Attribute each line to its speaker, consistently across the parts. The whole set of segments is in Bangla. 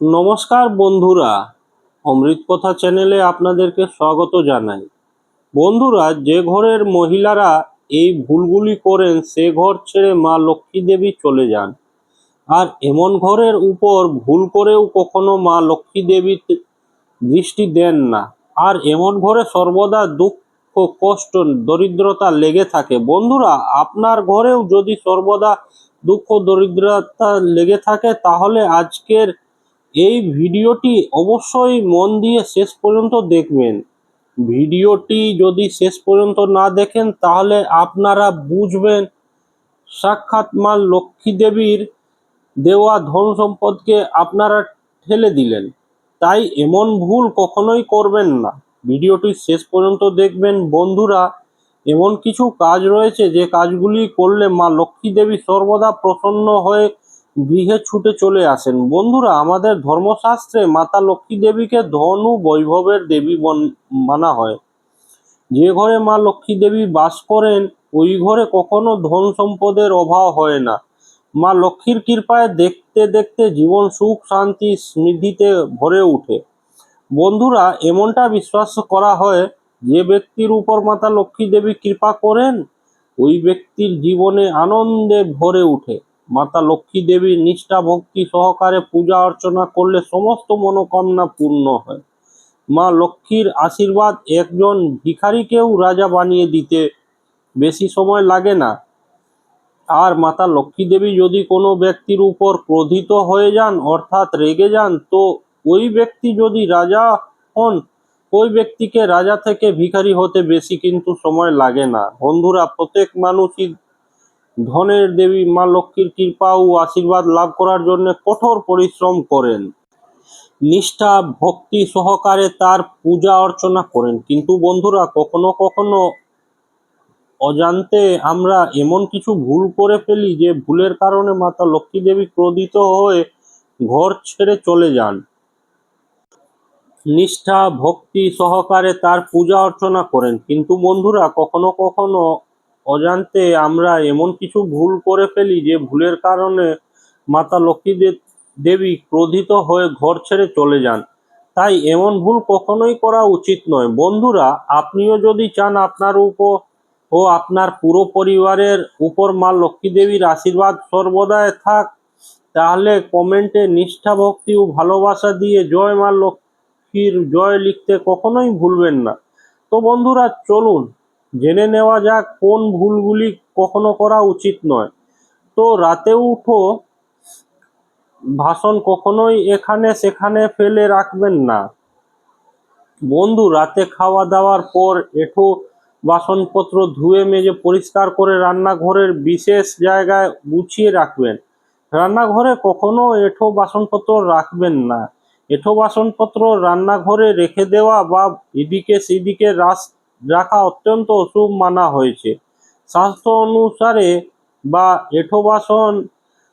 Speaker 1: নমস্কার বন্ধুরা, অমৃত কথা চ্যানেলে আপনাদেরকে স্বাগত জানাই। বন্ধুরা, যে ঘরের মহিলারা এই ভুলগুলি করেন, সে ঘর ছেড়ে মা লক্ষ্মী দেবী চলে যান। আর এমন ঘরের উপর ভুল করেও কখনো মা লক্ষ্মী দেবী দৃষ্টি দেন না। আর এমন ঘরে সর্বদা দুঃখ, কষ্ট, দরিদ্রতা লেগে থাকে। বন্ধুরা, আপনার ঘরেও যদি সর্বদা দুঃখ দরিদ্রতা লেগে থাকে, তাহলে আজকের এই ভিডিওটি অবশ্যই মন দিয়ে শেষ পর্যন্ত দেখবেন। ভিডিওটি যদি শেষ পর্যন্ত না দেখেন, তাহলে আপনারা বুঝবেন সাক্ষাৎ মা লক্ষ্মী দেবীর দেওয়া ধন সম্পদকে আপনারা ঠেলে দিলেন। তাই এমন ভুল কখনোই করবেন না। ভিডিওটি শেষ পর্যন্ত দেখবেন। বন্ধুরা এমন কিছু কাজ রয়েছে যে কাজগুলি করলে মা লক্ষ্মী দেবী সর্বদা প্রসন্ন হয়ে গৃহে ছুটে চলে আসেন। বন্ধুরা, আমাদের ধর্মশাস্ত্রে মাতা লক্ষ্মী দেবীকে ধন ও বৈভবের দেবী মানা হয়। যে ঘরে মা লক্ষ্মী দেবী বাস করেন, ওই ঘরে কখনো ধন সম্পদের অভাব হয় না। মা লক্ষ্মীর কৃপায় দেখতে দেখতে জীবন সুখ, শান্তি সমৃদ্ধিতে ভরে ওঠে। বন্ধুরা, এমনটা বিশ্বাস করা হয় যে ব্যক্তির উপর মাতা লক্ষ্মী দেবী কৃপা করেন, ওই ব্যক্তির জীবনে আনন্দে ভরে ওঠে। মাতা লক্ষ্মী দেবীর নিষ্ঠা, ভক্তি সহকারে পূজা অর্চনা করলে সমস্ত মনোকামনা পূর্ণ হয়। মা লক্ষ্মীর আশীর্বাদ একজন ভিখারিকেও রাজা বানিয়ে দিতে বেশি সময় লাগে না। আর মাতা লক্ষ্মী দেবী যদি কোনো ব্যক্তির উপর ক্রোধিত হয়ে যান, অর্থাৎ রেগে যান, তো ওই ব্যক্তি যদি রাজা হন ওই ব্যক্তিকে রাজা থেকে ভিখারি হতে বেশি কিন্তু সময় লাগে না। বন্ধুরা, প্রত্যেক মানুষই ধনের দেবী মা লক্ষ্মীর কৃপা ও আশীর্বাদ লাভ করার জন্য কঠোর পরিশ্রম করেন। নিষ্ঠা, ভক্তি সহকারে তার পূজা অর্চনা করেন। কিন্তু বন্ধুরা, কখনো কখনো অজান্তে আমরা এমন কিছু ভুল করে ফেলি যে ভুলের কারণে মাতা লক্ষ্মী দেবী ক্রোধিত হয়ে ঘর ছেড়ে চলে যান। নিষ্ঠা, ভক্তি সহকারে তার পূজা অর্চনা করেন। কিন্তু বন্ধুরা, কখনো কখনো অজান্তে আমরা এমন কিছু ভুল করে ফেলি যে ভুলের কারণে মাতা লক্ষ্মী দেবী ক্রোধিত হয়ে ঘর ছেড়ে চলে যান। তাই এমন ভুল কখনোই করা উচিত নয়। বন্ধুরা, আপনিও যদি চান আপনার উপর ও আপনার পুরো পরিবারের উপর মা লক্ষ্মী দেবীর আশীর্বাদ সর্বদাই থাক, তাহলে কমেন্টে নিষ্ঠা, ভক্তি ও ভালোবাসা দিয়ে জয় মা লক্ষ্মীর জয় লিখতে কখনোই ভুলবেন না। তো বন্ধুরা, চলুন, জেনে নেওয়া যাক কোন ভুলগুলি কখনো করা উচিত নয়। তো রাতে উঠো, ভাষণ কখনোই এখানে সেখানে ফেলে রাখবেন না। বন্ধু, রাতে খাওয়া দাওয়ার পর এঠো, বাসনপত্র ধুয়ে মেজে পরিষ্কার করে রান্নাঘরের বিশেষ জায়গায় গুছিয়ে রাখবেন। রান্নাঘরে কখনো এঠো বাসনপত্র রাখবেন না। এঠো বাসনপত্র রান্নাঘরে রেখে দেওয়া বা এদিকে সেদিকে রাস রাখা অত্যন্ত অশুভ মানা হয়েছে। স্বাস্থ্য অনুসারে বা এঠো বাসন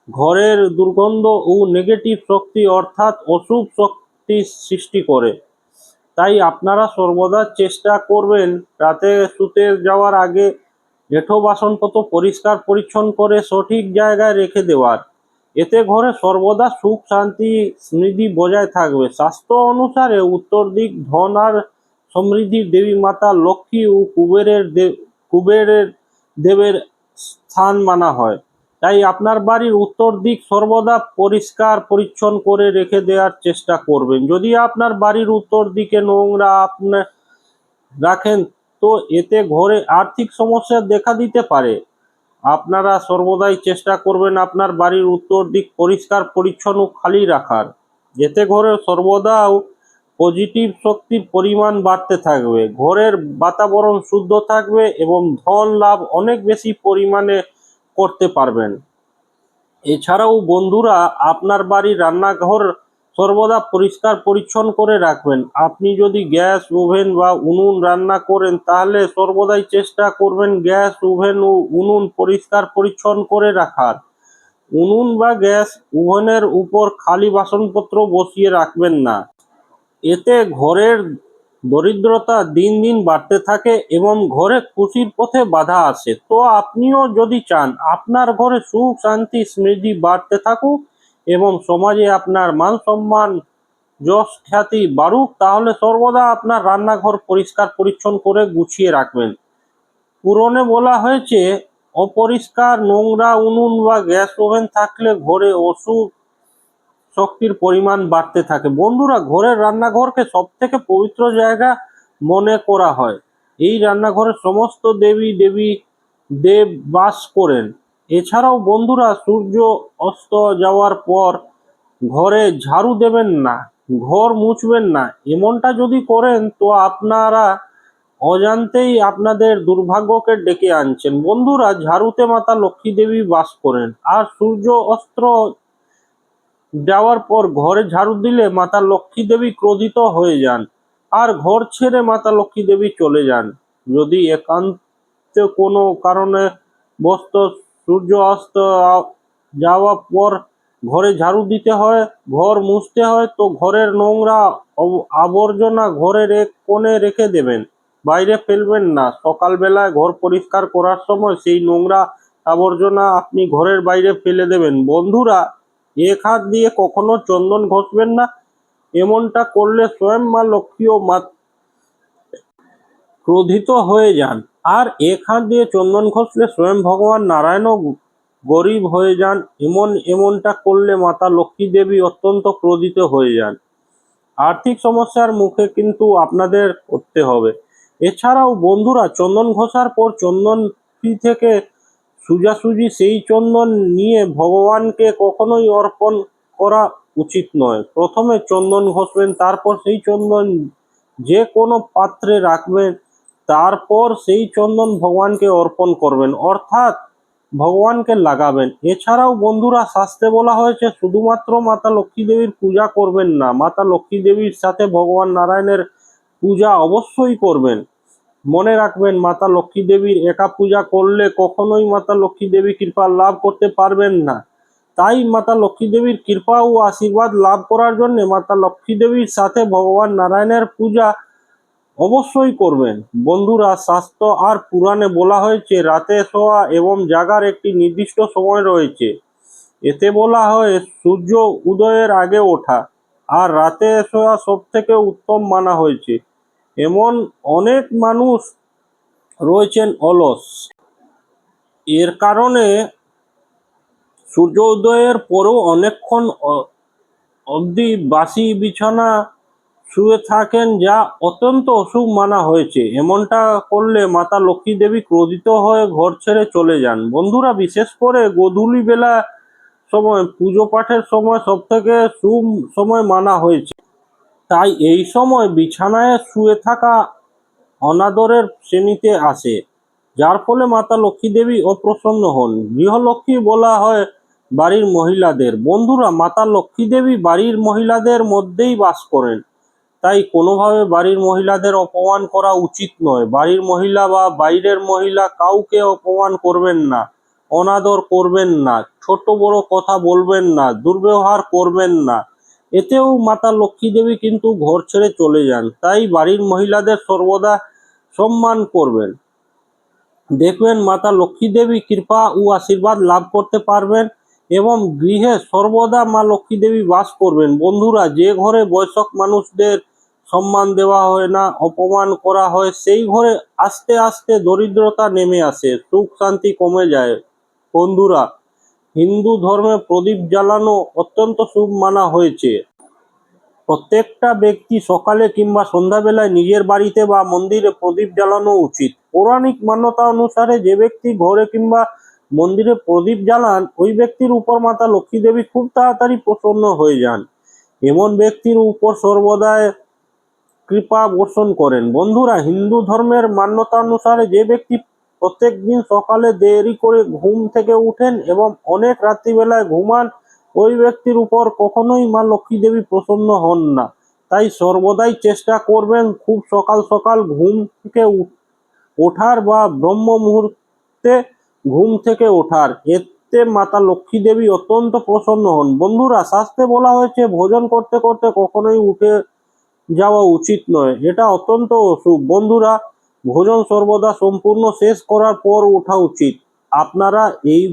Speaker 1: ঘরের দুর্গন্ধ ও নেগেটিভ শক্তি অর্থাৎ অশুভ শক্তি সৃষ্টি করে। তাই আপনারা সর্বদা চেষ্টা করবেন রাতে শুতে যাওয়ার আগে এঁঠো বাসনপত্র পরিষ্কার পরিচ্ছন্ন করে সঠিক জায়গায় রেখে দেওয়ার। এতে ঘরে সর্বদা সুখ, শান্তি সমৃদ্ধি বজায় থাকবে। স্বাস্থ্য অনুসারে উত্তর দিক, ধন আর সমৃদ্ধির দেবী মাতা, লক্ষ্মী ও কুবেরের দে- কুবেরের দেবের স্থান মানা হয়। তাই আপনার বাড়ির উত্তর দিক সর্বদা পরিষ্কার, পরিচ্ছন্ন করে রেখে দেওয়ার চেষ্টা করবেন। যদি আপনার বাড়ির উত্তর দিকে নোংরা আপনার রাখেন, তো এতে ঘরে আর্থিক সমস্যা দেখা দিতে পারে। আপনারা সর্বদাই চেষ্টা করবেন আপনার বাড়ির উত্তর দিক পরিষ্কার, পরিচ্ছন্ন, খালি রাখার। এতে ঘরে সর্বদাও পজিটিভ শক্তির পরিমাণ বাড়তে থাকবে। ঘরের বাতাবরণ শুদ্ধ থাকবে এবং ধন লাভ অনেক বেশি পরিমাণে করতে পারবেন। এছাড়াও বন্ধুরা, আপনার বাড়ির রান্নাঘর সর্বদা পরিষ্কার পরিচ্ছন্ন করে রাখবেন। আপনি যদি গ্যাস, ওভেন বা উনুন রান্না করেন, তাহলে সর্বদাই চেষ্টা করবেন গ্যাস, ওভেন ও উনুন পরিষ্কার পরিচ্ছন্ন করে রাখার। উনুন বা গ্যাস, ওভেনের উপর খালি বাসনপত্র বসিয়ে রাখবেন না। এতে ঘরের দরিদ্রতা দিন দিন বাড়তে থাকে এবং ঘরে খুশির পথে বাধা আসে। তো আপনিও যদি চান, আপনার ঘরে সুখ, শান্তি, সমৃদ্ধি বাড়তে থাকুক এবং সমাজে আপনার মান সম্মান, যশ খ্যাতি বাড়ুক, তাহলে সর্বদা আপনার রান্নাঘর পরিষ্কার পরিচ্ছন্ন করে গুছিয়ে রাখবেন। পুরনে বলা হয়েছে, অপরিষ্কার নোংরা উনুন বা গ্যাস ওভেন থাকলে ঘরে অসুখ শক্তির পরিমাণ বাড়তে থাকে। বন্ধুরা, ঘরের রান্নাঘরকে সব থেকে পবিত্র জায়গা মনে করা হয়। এই রান্নাঘরে সমস্ত দেবী দেবী, দেব বাস করেন। এছাড়াও বন্ধুরা, সূর্য অস্ত যাওয়ার পর ঘরে ঝাড়ু দেবেন না, ঘর মুছবেন না। এমনটা যদি করেন, তো আপনারা অজান্তেই আপনাদের দুর্ভাগ্যকে ডেকে আনছেন। বন্ধুরা, ঝাড়ুতে মাতা লক্ষ্মী দেবী বাস করেন। আর সূর্য অস্ত্র যাওয়ার পর ঘরে ঝাড়ু দিলে মাতা লক্ষ্মী দেবী ক্রোধিত হয়ে যান। আর ঘর ছেড়ে মাতা লক্ষ্মী দেবী চলে যান। যদি একান্ত কোনো কারণে বস্ত সূর্য অস্ত যাওয়ার পর ঘরে ঝাড়ু দিতে হয়, ঘর মুছতে হয় তো ঘরের নোংরা আবর্জনা ঘরের এক কোণে রেখে দেবেন, বাইরে ফেলবেন না। সকালবেলায় ঘর পরিষ্কার করার সময় সেই নোংরা আবর্জনা আপনি ঘরের বাইরে ফেলে দেবেন। বন্ধুরা, এক হাত দিয়ে কখনো চন্দন ঘষবেন না, এমনটা করলে স্বয়ং মা লক্ষ্মী ও মা ক্রোধিত হয়ে যান। আর এক হাত দিয়ে চন্দন ঘষলে স্বয়ং ভগবান নারায়ণও গরিব হয়ে যান। এমন, এমনটা করলে মাতা লক্ষ্মী দেবী অত্যন্ত ক্রোধিত হয়ে যান। আর্থিক সমস্যার মুখে কিন্তু আপনাদের করতে হবে। এছাড়াও বন্ধুরা, চন্দন ঘষার পর চন্দন ফি থেকে সোজাসুজি সেই চন্দন নিয়ে ভগবানকে কখনোই অর্পণ করা উচিত নয়। প্রথমে চন্দন ঘষবেন, তারপর সেই চন্দন যে কোনো পাত্রে রাখবেন তারপর সেই চন্দন ভগবানকে অর্পণ করবেন, অর্থাৎ ভগবানকে লাগাবেন। এছাড়াও বন্ধুরা শাস্তে বলা হয়েছে, শুধুমাত্র মাতা লক্ষ্মী দেবীর পূজা করবেন না, মাতা লক্ষ্মী দেবীর সাথে ভগবান নারায়ণের পূজা অবশ্যই করবেন। মনে রাখবেন, মাতা লক্ষ্মী দেবীর একা পূজা করলে কখনোই মাতা লক্ষ্মী দেবী কৃপা লাভ করতে পারবেন না। তাই মাতা লক্ষ্মী দেবীর কৃপা ও আশীর্বাদ লাভ করার জন্য মাতা লক্ষ্মী দেবীর সাথে ভগবান নারায়ণের পূজা অবশ্যই করবেন। বন্ধুরা, স্বাস্থ্য আর পুরাণে বলা হয়েছে, রাতে শোয়া এবং জাগার একটি নির্দিষ্ট সময় রয়েছে। এতে বলা হয়, সূর্য উদয়ের আগে ওঠা আর রাতে শোয়া সব থেকে উত্তম মানা হয়েছে। এমন অনেক মানুষ রয়েছেন অলস। এর কারণে সূর্য উদয়ের পরেও অনেকক্ষণ অবধি বাসি বিছানা শুয়ে থাকেন যা অত্যন্ত অশুভ মানা হয়েছে। এমনটা করলে মাতা লক্ষ্মী দেবী ক্রোধিত হয়ে ঘর ছেড়ে চলে যান। বন্ধুরা, বিশেষ করে গোধূলি বেলা সময়, পুজো পাঠের সময় সব থেকে শুভ সময় মানা হয়েছে। তাই এই সময় বিছানায় শুয়ে থাকা অনাদরের শ্রেণীতে আসে, যার ফলে মাতা লক্ষ্মী দেবী অপ্রসন্ন হন। গৃহলক্ষ্মী বলা হয় বাড়ির মহিলাদের। বন্ধুরা, মাতা লক্ষ্মী দেবী বাড়ির মহিলাদের মধ্যেই বাস করেন। তাই কোনোভাবে বাড়ির মহিলাদের অপমান করা উচিত নয়। বাড়ির মহিলা বা বাইরের মহিলা কাউকে অপমান করবেন না, অনাদর করবেন না, ছোট বড় কথা বলবেন না, দুর্ব্যবহার করবেন না। এতেও মাতা লক্ষ্মী দেবী কিন্তু ঘর ছেড়ে চলে যান। তাই বাড়ির মহিলাদের সর্বদা সম্মান করবেন। দেখবেন মাতা লক্ষ্মী দেবী কৃপা ও আশীর্বাদ লাভ করতে পারবেন এবং গৃহে সর্বদা মা লক্ষ্মী দেবী বাস করবেন। বন্ধুরা, যে ঘরে বয়স্ক মানুষদের সম্মান দেওয়া হয় না, অপমান করা হয়, সেই ঘরে আস্তে আস্তে দরিদ্রতা নেমে আসে, সুখ শান্তি কমে যায়। বন্ধুরা, হিন্দু ধর্মে প্রদীপ জ্বালানো অত্যন্ত শুভ মানা হয়েছে। প্রত্যেকটা ব্যক্তি সকালে কিংবা সন্ধ্যাবেলায় নিজের বাড়িতে বা মন্দিরে প্রদীপ জ্বালানো উচিত। পৌরাণিক মান্যতা অনুসারে যে ব্যক্তি ঘরে কিংবা মন্দিরে প্রদীপ জ্বালান, ওই ব্যক্তির উপর মাতা লক্ষ্মী দেবী খুব তাড়াতাড়ি প্রসন্ন হয়ে যান। এমন ব্যক্তির উপর সর্বদাই কৃপা বর্ষণ করেন। বন্ধুরা, হিন্দু ধর্মের মান্যতা অনুসারে যে ব্যক্তি প্রত্যেক দিন সকালে দেরি করে ঘুম থেকে উঠেন এবং অনেক রাত্রিবেলায় ঘুমান, ওই ব্যক্তির উপর কখনোই মা লক্ষ্মী দেবী প্রসন্ন হন না। তাই সর্বদাই চেষ্টা করবেন খুব সকাল সকাল ঘুম থেকে ওঠার বা ব্রহ্ম মুহূর্তে ঘুম থেকে ওঠার। এতে মাতা লক্ষ্মী দেবী অত্যন্ত প্রসন্ন হন। বন্ধুরা, শাস্ত্রে বলা হয়েছে, ভোজন করতে করতে কখনোই উঠে যাওয়া উচিত নয়। এটা অত্যন্ত অসুখ। বন্ধুরা, ভোজন সর্বদা সম্পূর্ণ শেষ করার পর ওঠা উচিত। আপনারা এই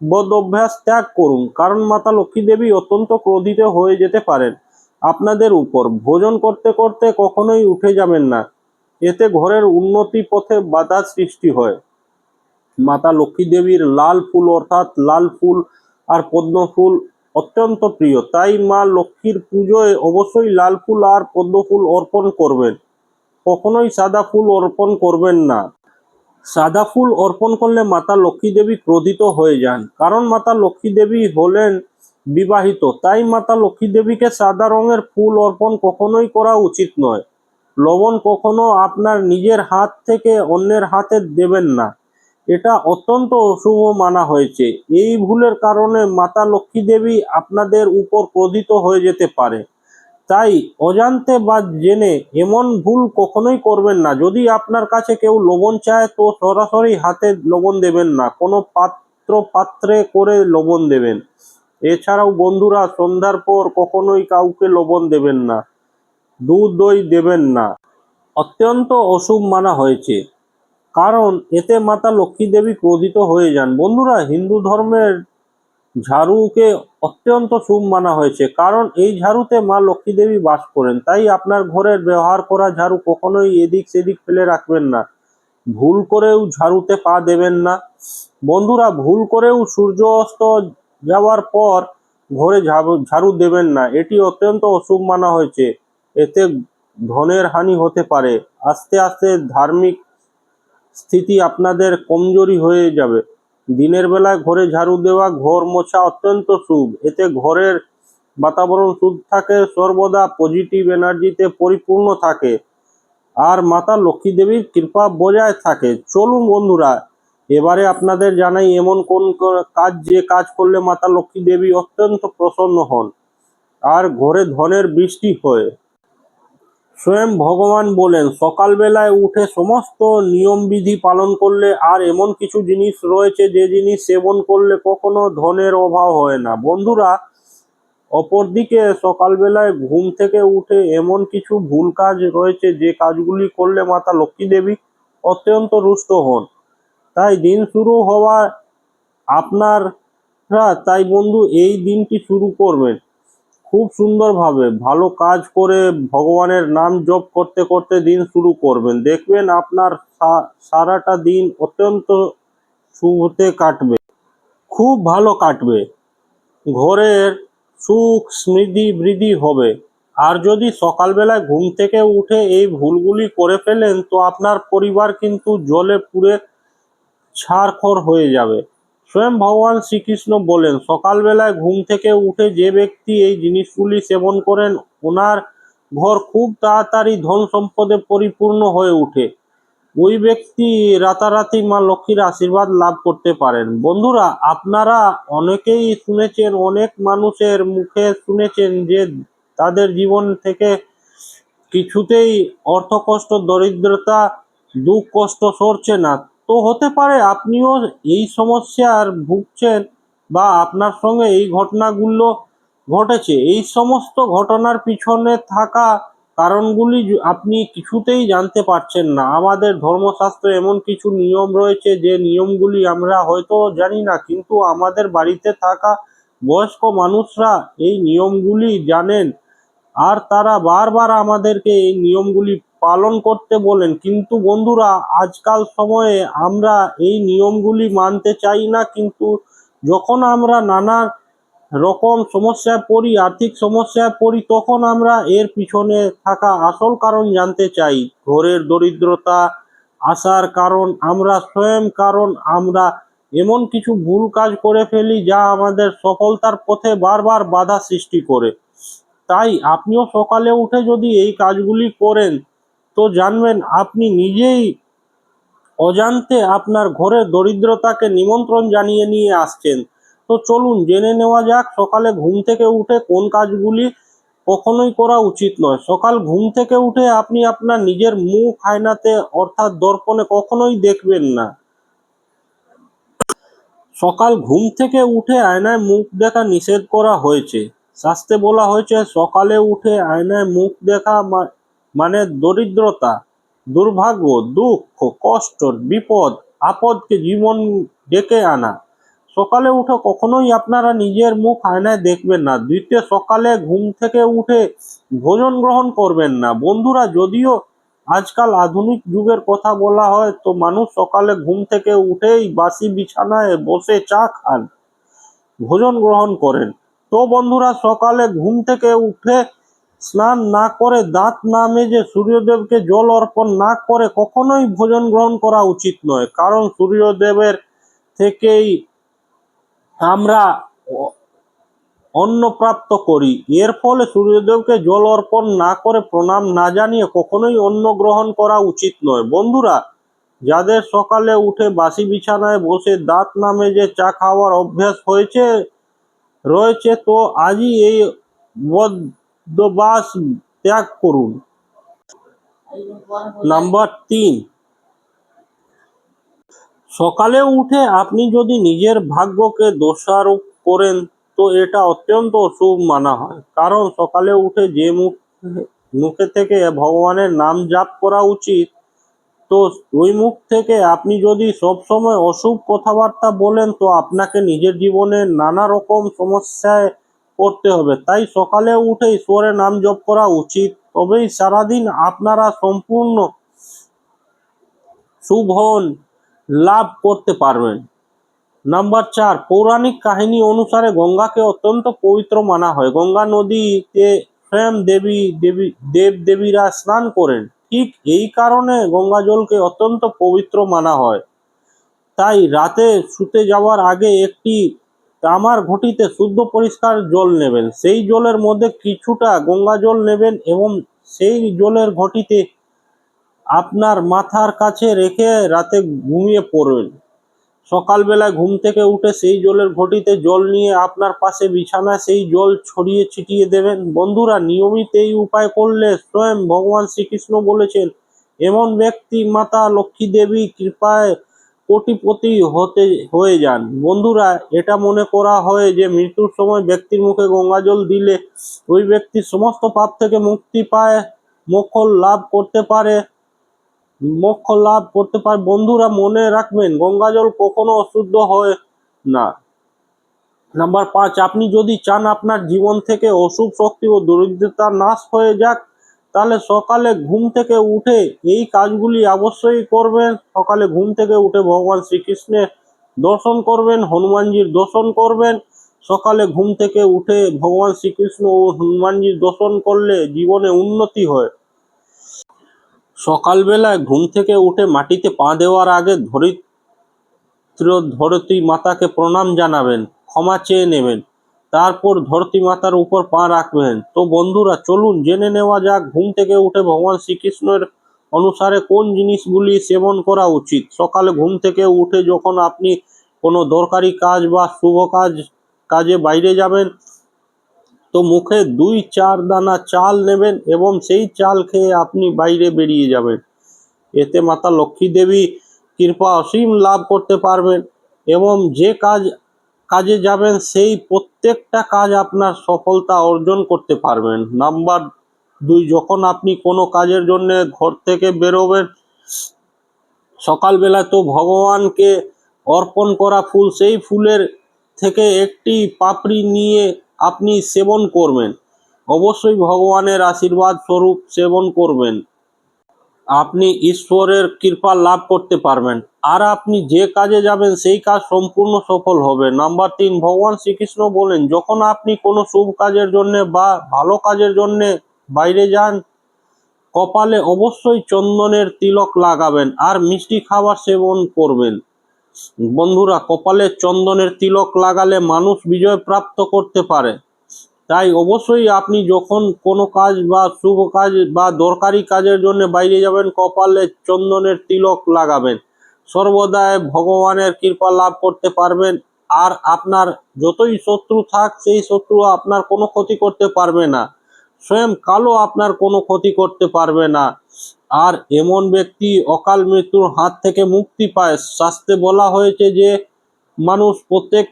Speaker 1: বদ অভ্যাস ত্যাগ করুন, কারণ মাতা লক্ষ্মী দেবী অত্যন্ত ক্রোধিত হয়ে যেতে পারেন আপনাদের উপর। ভোজন করতে করতে কখনোই উঠে যাবেন না। এতে ঘরের উন্নতি পথে বাধা সৃষ্টি হয়। মাতা লক্ষ্মী দেবীর লাল ফুল অর্থাৎ লাল ফুল আর পদ্ম ফুল অত্যন্ত প্রিয়। তাই মা লক্ষ্মীর পুজোয় অবশ্যই লাল ফুল আর পদ্ম ফুল অর্পণ করবেন। কখনোই সাদা ফুল অর্পণ করবেন না। সাদা ফুল অর্পণ করলে মাতা লক্ষ্মী দেবী ক্রোধিত হয়ে যান। কারণ মাতা লক্ষ্মী দেবী হলেন বিবাহিত। তাই মাতা লক্ষ্মী দেবীকে সাদা রঙের ফুল অর্পণ কখনোই করা উচিত নয়। লবণ কখনো আপনার নিজের হাত থেকে অন্যের হাতে দেবেন না। এটা অত্যন্ত অশুভ মানা হয়েছে। এই ভুলের কারণে মাতা লক্ষ্মী দেবী আপনাদের উপর ক্রোধিত হয়ে যেতে পারে। তাই অজান্তে বা জেনে এমন ভুল কখনোই করবেন না। যদি আপনার কাছে কেউ লবণ চায়, তো সরাসরি হাতে লবণ দেবেন না। কোনো পাত্র পাত্রে করে লবণ দেবেন। এছাড়াও বন্ধুরা, সন্ধ্যার পর কখনোই কাউকে লবণ দেবেন না। দুধ দই দেবেন না। অত্যন্ত অশুভ মানা হয়েছে। কারণ এতে মাতা লক্ষ্মী দেবী ক্রোধিত হয়ে যান। বন্ধুরা, হিন্দু ধর্মের ঝাড়ুকে অত্যন্ত শুভ মানা হয়েছে, কারণ এই ঝাড়ুতে মা লক্ষ্মী দেবী বাস করেন। তাই আপনার ঘরের ব্যবহার করা ঝাড়ু কখনোই এদিক সেদিক ফেলে রাখবেন না। ভুল করেও ঝাড়ুতে পা দেবেন না। বন্ধুরা, ভুল করেও সূর্য অস্ত যাওয়ার পর ঘরে ঝাড়ু ঝাড়ু দেবেন না। এটি অত্যন্ত অশুভ মানা হয়েছে। এতে ধনের হানি হতে পারে। আস্তে আস্তে ধার্মিক স্থিতি আপনাদের কমজোরি হয়ে যাবে। দিনের বেলায় ঘরে ঝাড়ু দেওয়া, ঘর মোছা অত্যন্ত শুভ। এতে ঘরের বাতাবরণ শুদ্ধ থাকে, সর্বদা পজিটিভ এনার্জিতে পরিপূর্ণ থাকে। আর মাতা লক্ষ্মী দেবীর কৃপা বজায় থাকে। চলুন বন্ধুরা, এবারে আপনাদের জানাই এমন কোন কাজ, যে কাজ করলে মাতা লক্ষ্মী দেবী অত্যন্ত প্রসন্ন হন। আর ঘরে ধনের বৃষ্টি হয়। স্বয়ং ভগবান বলেন, সকালবেলায় উঠে সমস্ত নিয়মবিধি পালন করলে আর এমন কিছু জিনিস রয়েছে যে জিনিস সেবন করলে কখনো ধনের অভাব হয় না। বন্ধুরা, অপরদিকে সকালবেলায় ঘুম থেকে উঠে এমন কিছু ভুল কাজ রয়েছে যে কাজগুলি করলে মাতা লক্ষ্মী দেবী অত্যন্ত রুষ্ট হন। তাই দিন শুরু হওয়া আপনারা, তাই বন্ধু এই দিনটি শুরু করবেন। খুব সুন্দরভাবে ভালো কাজ করে ভগবানের নাম জপ করতে করতে দিন শুরু করবেন। দেখবেন আপনার সারাটা দিন অত্যন্ত শুভতে কাটবে। খুব ভালো কাটবে। ঘরের সুখ, স্মৃতি বৃদ্ধি হবে। আর যদি সকালবেলায় ঘুম থেকে উঠে এই ভুলগুলি করে ফেলেন, তো আপনার পরিবার কিন্তু জলে পুড়ে ছাড়খড় হয়ে যাবে। স্বয়ং ভগবান শ্রীকৃষ্ণ বলেন, সকালবেলায় ঘুম থেকে উঠে যে ব্যক্তি এই জিনিসগুলি সেবন করেন, ওনার ঘর খুব তাড়াতাড়ি ধন সম্পদে পরিপূর্ণ হয়ে ওঠে। ওই ব্যক্তি রাতারাতি মা লক্ষ্মীর আশীর্বাদ লাভ করতে পারেন। বন্ধুরা, আপনারা অনেকেই শুনেছেন, অনেক মানুষের মুখে শুনেছেন যে তাদের জীবন থেকে কিছুতেই অর্থকষ্ট, দরিদ্রতা, দুঃখ কষ্ট সরছে না। তো হতে পারে আপনিও এই সমস্যার ভুগছেন বা আপনার সঙ্গে এই ঘটনাগুলো ঘটেছে। এই সমস্ত ঘটনার পিছনে থাকা কারণগুলি আপনি কিছুতেই জানতে পারছেন না। আমাদের ধর্মশাস্ত্রে এমন কিছু নিয়ম রয়েছে, যে নিয়মগুলি আমরা হয়তো জানি না, কিন্তু আমাদের বাড়িতে থাকা বয়স্ক মানুষরা এই নিয়মগুলি জানেন। আর তারা বারবার আমাদেরকে এই নিয়মগুলি পালন করতে বলেন। কিন্তু বন্ধুরা, আজকাল সময়ে আমরা এই নিয়মগুলি মানতে চাই না, কিন্তু যখন আমরা নানা রকম সমস্যায় পড়ি, আর্থিক সমস্যায় পড়ি, তখন আমরা এর পিছনে থাকা আসল কারণ জানতে চাই। ঘরের দরিদ্রতা আসার কারণ, আমরা স্বয়ং কারণ, আমরা এমন কিছু ভুল কাজ করে ফেলি যা আমাদের সফলতার পথে বারবার বাধা সৃষ্টি করে। তাই আপনিও সকালে উঠে যদি এই কাজগুলি করেন তো জানবেন, আপনি নিজেই অজান্তে আপনার ঘরের দরিদ্রতাকে নিমন্ত্রণ জানিয়ে নিয়ে আসছেন। তো চলুন, জেনে নেওয়া যাক সকালে ঘুম থেকে উঠে কোন কাজগুলি কখনোই করা উচিত নয়। সকাল ঘুম থেকে উঠে আপনি আপনার নিজের মুখ আয়নাতে, অর্থাৎ দর্পণে কখনোই দেখবেন না। সকাল ঘুম থেকে উঠে আয়নায় মুখ দেখা নিষেধ করা হয়েছে। শাস্তে বলা হয়েছে, সকালে উঠে আয়নায় মুখ দেখা মানে দরিদ্রতা, দুর্ভাগ্য, দুঃখ, কষ্ট, বিপদ, আপদকে জীবন ডেকে আনা। সকালে উঠে কখনোই আপনারা নিজের মুখ আয়নায় দেখবেন না। দ্বিতীয়, সকালে ঘুম থেকে উঠে ভোজন গ্রহণ করবেন না। বন্ধুরা, যদিও আজকাল আধুনিক যুগের কথা বলা হয়, তো মানুষ সকালে ঘুম থেকে উঠেই বাসি বিছানায় বসে চা খান, ভোজন গ্রহণ করেন। তো বন্ধুরা, সকালে ঘুম থেকে উঠে স্নান না করে, দাঁত না মেজে সূর্যদেবকে জল অর্পণ না করে কখনোই ভোজন গ্রহণ করা উচিত নয়। কারণ সূর্যদেবের থেকেই আমরা অন্ন প্রাপ্ত করি। এর ফলে সূর্যদেবকে জল অর্পণ না করে, প্রণাম না জানিয়ে কখনোই অন্ন গ্রহণ করা উচিত নয়। বন্ধুরা, যাদের সকালে উঠে বাসি বিছানায় বসে দাঁত না মেজে চা খাওয়ার অভ্যাস হয়েছে, রয়েছে, তো আজই এই বদ্ধবাস ত্যাগ করুন। নাম্বার তিন। সকালে উঠে আপনি যদি নিজের ভাগ্যকে দোষারোপ করেন, তো এটা অত্যন্ত অশুভ মানা হয়। কারণ সকালে উঠে যে মুখ মুখে থেকে ভগবানের নাম জাপ করা উচিত, তো ওই মুখ থেকে আপনি যদি সবসময় অশুভ কথাবার্তা বলেন, তো আপনাকে নিজের জীবনে নানা রকম সমস্যায় পড়তে হবে। তাই সকালে উঠে ঈশ্বরের নাম জপ করা উচিত। তবেই সারাদিন আপনারা সম্পূর্ণ শুভন লাভ করতে পারবেন। নাম্বার চার, পৌরাণিক কাহিনী অনুসারে গঙ্গাকে অত্যন্ত পবিত্র মানা হয়। গঙ্গা নদীতে স্বয়ং দেবী দেবী, দেব দেবীরা স্নান করেন। ঠিক এই কারণে গঙ্গা জলকে অত্যন্ত পবিত্র মানা হয়। তাই রাতে শুতে যাওয়ার আগে একটি তামার ঘটিতে শুদ্ধ পরিষ্কার জল নেবেন। সেই জলের মধ্যে কিছুটা গঙ্গা জল নেবেন এবং সেই জলের ঘটিতে আপনার মাথার কাছে রেখে রাতে ঘুমিয়ে পড়বেন। সকালবেলা ঘুম থেকে উঠে সেই জলের ঘটিতে জল নিয়ে আপনার পাশে বিছানায় সেই জল ছড়িয়ে ছিটিয়ে দেবেন। বন্ধুরা, নিয়মিত এই উপায় করলে স্বয়ং ভগবান শ্রীকৃষ্ণ বলেছেন, এমন ব্যক্তি মাতা লক্ষ্মী দেবী কৃপায় কোটিপতি হতে হয়ে যান। বন্ধুরা, এটা মনে করা হয় যে মৃত্যুর সময় ব্যক্তির মুখে গঙ্গা জল দিলে ওই ব্যক্তি সমস্ত পাপ থেকে মুক্তি পায়, মোক্ষ লাভ করতে পারে, মোক্ষ লাভ করতে পারে। বন্ধুরা, মনে রাখবেন, গঙ্গা জল কখনো অশুদ্ধ হয় না। নাম্বার পাঁচ, আপনি যদি চান আপনার জীবন থেকে অশুভ শক্তি ও দরিদ্রতা নাশ হয়ে যাক তাহলে সকালে ঘুম থেকে উঠে এই কাজগুলি অবশ্যই করবেন। সকালে ঘুম থেকে উঠে ভগবান শ্রীকৃষ্ণের দর্শন করবেন, হনুমানজির দর্শন করবেন। সকালে ঘুম থেকে উঠে ভগবান শ্রীকৃষ্ণ ও হনুমানজির দর্শন করলে জীবনে উন্নতি হয়। সকালবেলায় ঘুম থেকে উঠে মাটিতে পা দেওয়ার আগে ধরিত্র ধরতী মাতাকে প্রণাম জানাবেন, ক্ষমা চেয়ে নেবেন। তারপর ধরতী মাতার উপর পা রাখবেন। তো বন্ধুরা, চলুন জেনে নেওয়া যাক, ঘুম থেকে উঠে ভগবান শ্রীকৃষ্ণের অনুসারে কোন জিনিসগুলি সেবন করা উচিত। সকালে ঘুম থেকে উঠে যখন আপনি কোনো দরকারি কাজ বা শুভ কাজ, কাজে বাইরে যাবেন, তো মুখে দুই চার দানা চাল নেবেন এবং সেই চাল খেয়ে আপনি বাইরে বেরিয়ে যাবেন। এতে মাতা লক্ষ্মী দেবী কৃপা অসীম লাভ করতে পারবেন এবং যে কাজ কাজে যাবেন, সেই প্রত্যেকটা কাজ আপনার সফলতা অর্জন করতে পারবেন। নাম্বার দুই, যখন আপনি কোনো কাজের জন্য ঘর থেকে বেরোবেন, সকালবেলা তো ভগবানকে অর্পণ করা ফুল, সেই ফুলের থেকে একটি পাপড়ি নিয়ে আপনি সেবন করবেন। অবশ্যই ভগবানের আশীর্বাদ স্বরূপ সেবন করবেন। আপনি ঈশ্বরের কৃপা লাভ করতে পারবেন। আর আপনি যে কাজে যাবেন, সেই কাজ সম্পূর্ণ সফল হবে। নাম্বার তিন, ভগবান শ্রীকৃষ্ণ বলেন, যখন আপনি কোনো শুভ কাজের জন্য বা ভালো কাজের জন্য বাইরে যান, কপালে অবশ্যই চন্দনের তিলক লাগাবেন আর মিষ্টি খাবার সেবন করবেন। বন্ধুরা, কপালে চন্দনের তিলক লাগালে মানুষ বিজয় প্রাপ্ত করতে পারে। তাই অবশ্যই আপনি যখন কোনো কাজ বা শুভ কাজ বা দরকারি কাজের জন্য বাইরে যাবেন, কপালে চন্দনের তিলক লাগাবেন। সর্বদাই ভগবানের কৃপা লাভ করতে পারবেন। আর আপনার যতই শত্রু থাক, সেই শত্রু আপনার কোনো ক্ষতি করতে পারবে না। স্বয়ং কালো আপনার কোনো ক্ষতি করতে পারবে না। আর এমন ব্যক্তি অকাল মৃত্যুর হাত থেকে মুক্তি পায়। শাস্ত্রে বলা হয়েছে যে, মানুষ প্রত্যেক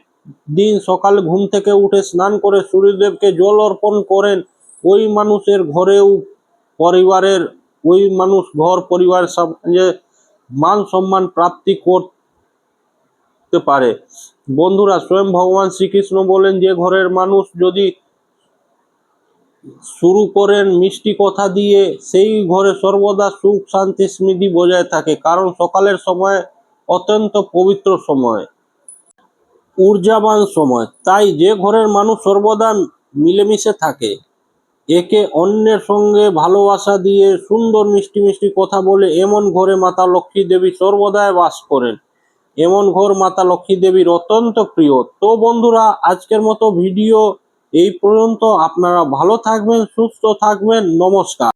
Speaker 1: দিন সকালে ঘুম থেকে উঠে স্নান করে সূর্যদেবকে জল অর্পণ করেন। ওই মানুষের ঘরেও পরিবারের, ওই মানুষ ঘর, পরিবার সমাজে মান সম্মান প্রাপ্তি করতে পারে। বন্ধুরা, স্বয়ং ভগবান শ্রীকৃষ্ণ বলেন, যে ঘরের মানুষ যদি শুরু করেন মিষ্টি কথা দিয়ে, সেই ঘরে সর্বদা সুখ, শান্তি, স্মৃতি বজায় থাকে। কারণ সকালের সময় অত্যন্ত পবিত্র সময়। ঊর্জাবান সময়। তাই যে ঘরের মানুষ সর্বদা মিলেমিশে থাকে, একে অন্যের সঙ্গে ভালোবাসা দিয়ে সুন্দর মিষ্টি মিষ্টি কথা বলে এমন ঘরে মাতা লক্ষ্মী দেবী সর্বদাই বাস করেন। এমন ঘর মাতা লক্ষ্মী দেবীর অত্যন্ত প্রিয়। তো বন্ধুরা, আজকের মতো ভিডিও এই পর্যন্ত। আপনারা ভালো থাকবেন, সুস্থ থাকবেন। নমস্কার।